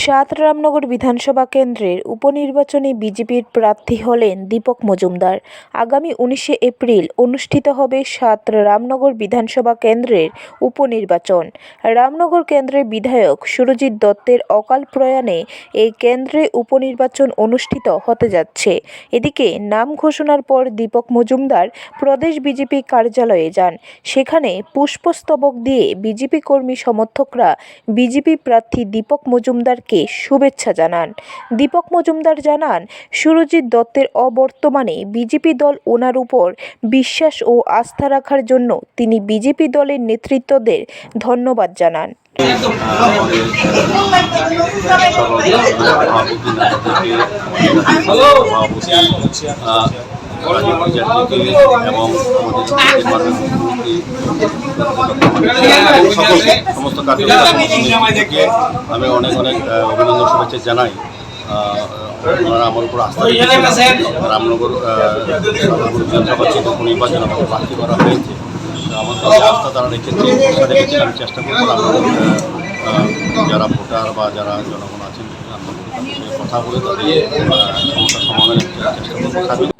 সাত রামনগর বিধানসভা কেন্দ্রের উপনির্বাচনে বিজেপির প্রার্থী হলেন দীপক মজুমদার। আগামী উনিশে এপ্রিল অনুষ্ঠিত হবে সাত রামনগর বিধানসভা কেন্দ্রের উপনির্বাচন। রামনগর কেন্দ্রের বিধায়ক সুরজিৎ দত্তের অকাল প্রয়াণে এই কেন্দ্রে উপনির্বাচন অনুষ্ঠিত হতে যাচ্ছে। এদিকে নাম ঘোষণার পর দীপক মজুমদার প্রদেশ বিজেপি কার্যালয়ে যান। সেখানে পুষ্পস্তবক দিয়ে বিজেপি কর্মী সমর্থকরা বিজেপি প্রার্থী দীপক মজুমদারকে শুভেচ্ছা জানান। দীপক মজুমদার জানান, সুরজিৎ দত্তের অবর্তমানে বিজেপি দল ওনার উপর বিশ্বাস ও আস্থা রাখার জন্য তিনি বিজেপি দলের নেতৃত্বদের ধন্যবাদ জানান। এবং সমস্ত আমি অনেক অনেক অভিনন্দন শুভেচ্ছা জানাই ওনারা আমার উপর আস্থা রামনগর বিধানসভা উপনির্বাচন আমাকে প্রার্থী করা হয়েছে আমার কাছে আস্থা তারা রেখেছে আমি চেষ্টা করব যারা ভোটার বা যারা জনগণ আছেন কথা বলে তাদের আহ, সমস্যা সমাধানের চেষ্টা করব